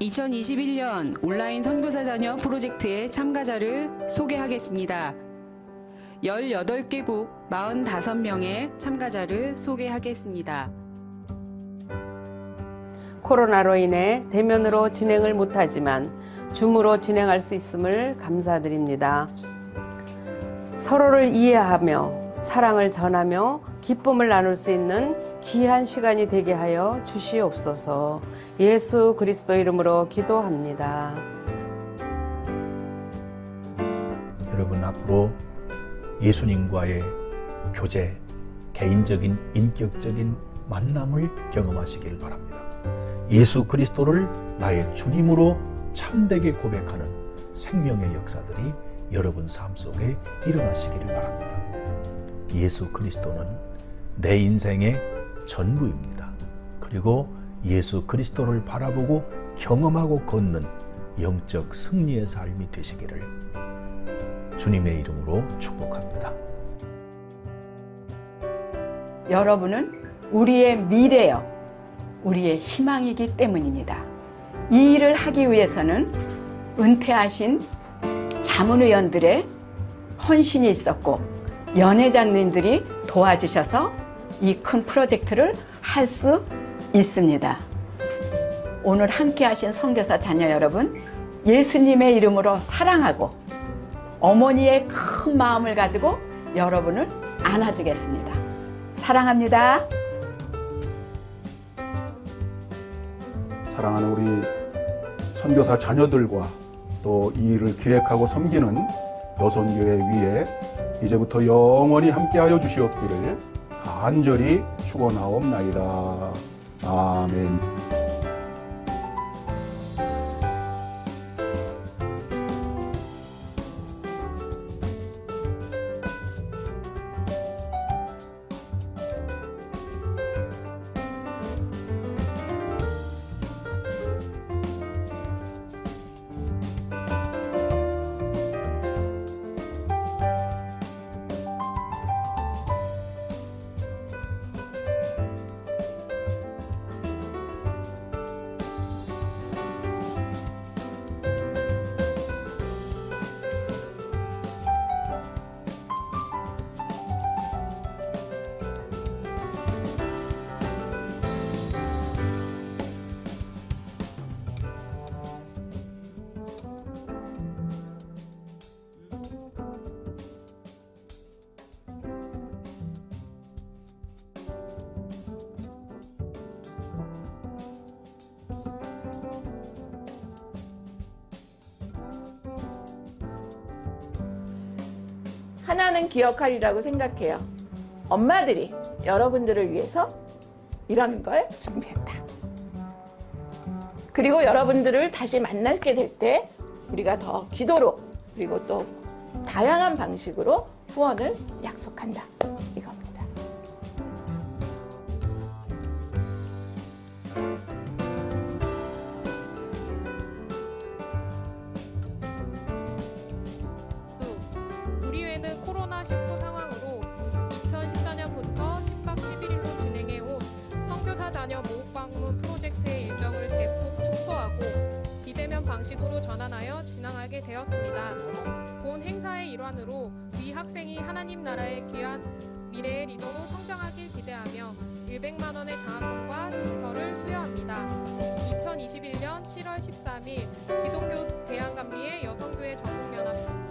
2021년 온라인 선교사 자녀 프로젝트의 참가자를 소개하겠습니다. 18개국 45명의 참가자를 소개하겠습니다. 코로나로 인해 대면으로 진행을 못하지만 줌으로 진행할 수 있음을 감사드립니다. 서로를 이해하며 사랑을 전하며 기쁨을 나눌 수 있는 귀한 시간이 되게 하여 주시옵소서 예수 그리스도 이름으로 기도합니다. 여러분 앞으로 예수님과의 교제, 개인적인 인격적인 만남을 경험하시길 바랍니다. 예수 그리스도를 나의 주님으로 참되게 고백하는 생명의 역사들이 여러분 삶 속에 일어나시기를 바랍니다. 예수 그리스도는 내 인생의 전부입니다. 그리고 예수 그리스도를 바라보고 경험하고 걷는 영적 승리의 삶이 되시기를 주님의 이름으로 축복합니다. 여러분은 우리의 미래요. 우리의 희망이기 때문입니다. 이 일을 하기 위해서는 은퇴하신 자문위원들의 헌신이 있었고 연회장님들이 도와주셔서 이 큰 프로젝트를 할 수 있습니다. 오늘 함께 하신 선교사 자녀 여러분, 예수님의 이름으로 사랑하고 어머니의 큰 마음을 가지고 여러분을 안아주겠습니다. 사랑합니다. 사랑하는 우리 선교사 자녀들과 또 이 일을 기획하고 섬기는 여선교회 위에 이제부터 영원히 함께하여 주시옵기를 간절히 축원하옵나이다. 아멘. 하나는 기억하리라고 생각해요. 엄마들이 여러분들을 위해서 이런 걸 준비했다. 그리고 여러분들을 다시 만날 게 될 때 우리가 더 기도로 그리고 또 다양한 방식으로 후원을 약속한다. 이겁니다. 19 상황으로 2014년부터 10박 11일로 진행해온 선교사 자녀 모국 방문 프로젝트의 일정을 대폭 축소하고 비대면 방식으로 전환하여 진행하게 되었습니다. 본 행사의 일환으로 위 학생이 하나님 나라의 귀한 미래의 리더로 성장하길 기대하며 100만 원의 장학금과 증서를 수여합니다. 2021년 7월 13일 기독교 대한감리회 여성교회 전국연합